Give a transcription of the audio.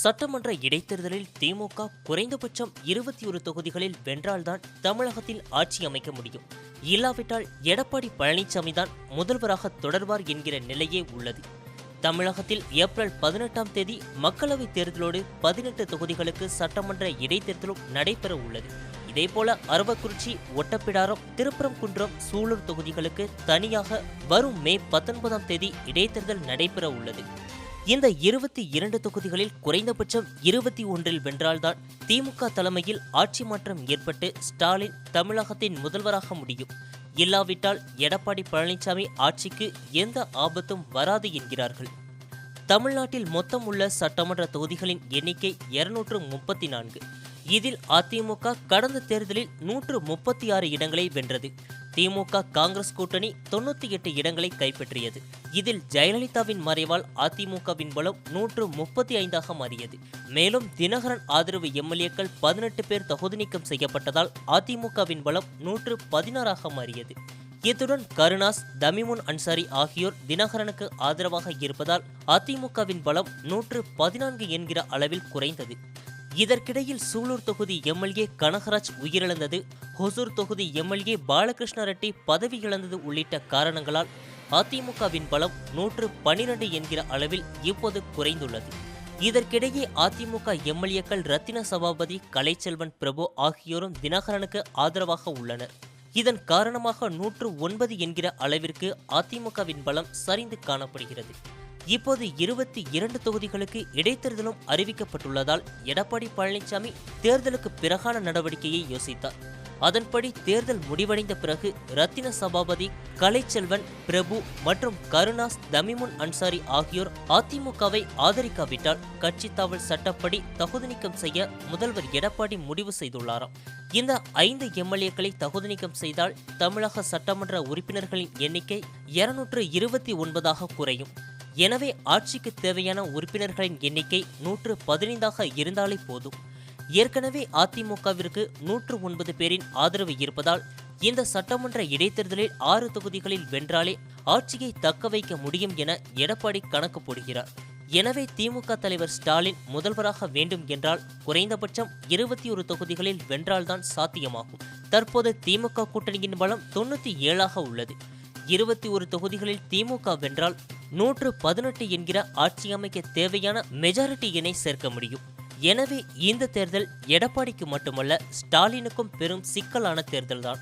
சட்டமன்ற இடைத்தேர்தலில் திமுக குறைந்தபட்சம் இருபத்தி ஒரு தொகுதிகளில் வென்றால்தான் தமிழகத்தில் ஆட்சி அமைக்க முடியும். இல்லாவிட்டால் எடப்பாடி பழனிசாமி தான் முதல்வராக தொடர்வார் என்கிற நிலையே உள்ளது. தமிழகத்தில் ஏப்ரல் பதினெட்டாம் தேதி மக்களவைத் தேர்தலோடு பதினெட்டு தொகுதிகளுக்கு சட்டமன்ற இடைத்தேர்தலும் நடைபெற உள்ளது. இதேபோல அரவக்குறிச்சி ஒட்டப்பிடாரம் திருப்பரங்குன்றம் சூலூர் தொகுதிகளுக்கு தனியாக வரும் மே பத்தொன்பதாம் தேதி இடைத்தேர்தல் நடைபெற உள்ளது. இந்த இருபத்தி இரண்டு தொகுதிகளில் குறைந்தபட்சம் இருபத்தி ஒன்றில் வென்றால்தான் திமுக தலைமையில் ஆட்சி மாற்றம் ஏற்பட்டு ஸ்டாலின் தமிழகத்தின் முதல்வராக முடியும். இல்லாவிட்டால் எடப்பாடி பழனிசாமி ஆட்சிக்கு எந்த ஆபத்தும் வராது என்கிறார்கள். தமிழ்நாட்டில் மொத்தம் உள்ள சட்டமன்ற தொகுதிகளின் எண்ணிக்கை இருநூற்று முப்பத்தி நான்கு. இதில் அதிமுக கடந்த தேர்தலில் நூற்று முப்பத்தி ஆறு இடங்களை வென்றது. திமுக காங்கிரஸ் கூட்டணி தொண்ணூத்தி எட்டு இடங்களை கைப்பற்றியது. இதில் ஜெயலலிதாவின் மறைவால் அதிமுகவின் பலம் நூற்று முப்பத்தி ஐந்தாக மாறியது. மேலும் தினகரன் ஆதரவு எம்எல்ஏக்கள் பதினெட்டு பேர் தகுதி நீக்கம் செய்யப்பட்டதால் அதிமுகவின் பலம் நூற்று பதினாறாக மாறியது. இத்துடன் கருணாஸ் தமிமுன் அன்சாரி ஆகியோர் தினகரனுக்கு ஆதரவாக இருப்பதால் அதிமுகவின் பலம் நூற்று பதினான்கு என்கிற அளவில் குறைந்தது. இதற்கிடையில் சூலூர் தொகுதி எம்எல்ஏ கனகராஜ் உயிரிழந்தது. ஹொசூர் தொகுதி எம்எல்ஏ பாலகிருஷ்ண ரெட்டி பதவி இழந்தது உள்ளிட்ட காரணங்களால் அதிமுகவின் பலம் நூற்று பனிரெண்டு என்கிற அளவில் இப்போது குறைந்துள்ளது. இதற்கிடையே அதிமுக எம்எல்ஏக்கள் ரத்தின சபாபதி கலைச்செல்வன் பிரபு ஆகியோரும் தினகரனுக்கு ஆதரவாக உள்ளனர். இதன் காரணமாக நூற்று ஒன்பது என்கிற அளவிற்கு அதிமுகவின் பலம் சரிந்து காணப்படுகிறது. இப்போது இருபத்தி இரண்டு தொகுதிகளுக்கு இடைத்தேர்தலும் அறிவிக்கப்பட்டுள்ளதால் எடப்பாடி பழனிசாமி தேர்தலுக்கு பிறகான நடவடிக்கையை யோசித்தார். அதன்படி தேர்தல் முடிவடைந்த பிறகு ரத்தின சபாபதி கலைச்செல்வன் பிரபு மற்றும் கருணாஸ் தமிமுன் அன்சாரி ஆகியோர் அதிமுகவை ஆதரிக்காவிட்டால் கட்சி தாவல் சட்டப்படி தகுதி நீக்கம் செய்ய முதல்வர் எடப்பாடி முடிவு செய்துள்ளாராம். இந்த ஐந்து எம்எல்ஏக்களை தகுதி நீக்கம் செய்தால் தமிழக சட்டமன்ற உறுப்பினர்களின் எண்ணிக்கை இருநூற்று இருபத்தி ஒன்பதாக குறையும். எனவே ஆட்சிக்கு தேவையான உறுப்பினர்களின் எண்ணிக்கை நூற்று பதினைந்தாக இருந்தாலே போதும். ஏற்கனவே அதிமுகவிற்கு நூற்று ஒன்பது பேரின் ஆதரவு இருப்பதால் இந்த சட்டமன்ற இடைத்தேர்தலில் ஆறு தொகுதிகளில் வென்றாலே ஆட்சியை தக்க வைக்க முடியும் என எடப்பாடி கணக்கு போடுகிறார். எனவே திமுக தலைவர் ஸ்டாலின் முதல்வராக வேண்டும் என்றால் குறைந்தபட்சம் இருபத்தி ஒரு தொகுதிகளில் வென்றால்தான் சாத்தியமாகும். தற்போது திமுக கூட்டணியின் பலம் தொண்ணூத்தி ஏழாக உள்ளது. இருபத்தி ஒரு தொகுதிகளில் திமுக வென்றால் நூற்று பதினெட்டு என்கிற ஆட்சி அமைக்க தேவையான மெஜாரிட்டியினை சேர்க்க முடியும். எனவே இந்த தேர்தல் எடப்பாடிக்கு மட்டுமல்ல ஸ்டாலினுக்கும் பெரும் சிக்கலான தேர்தல்தான்.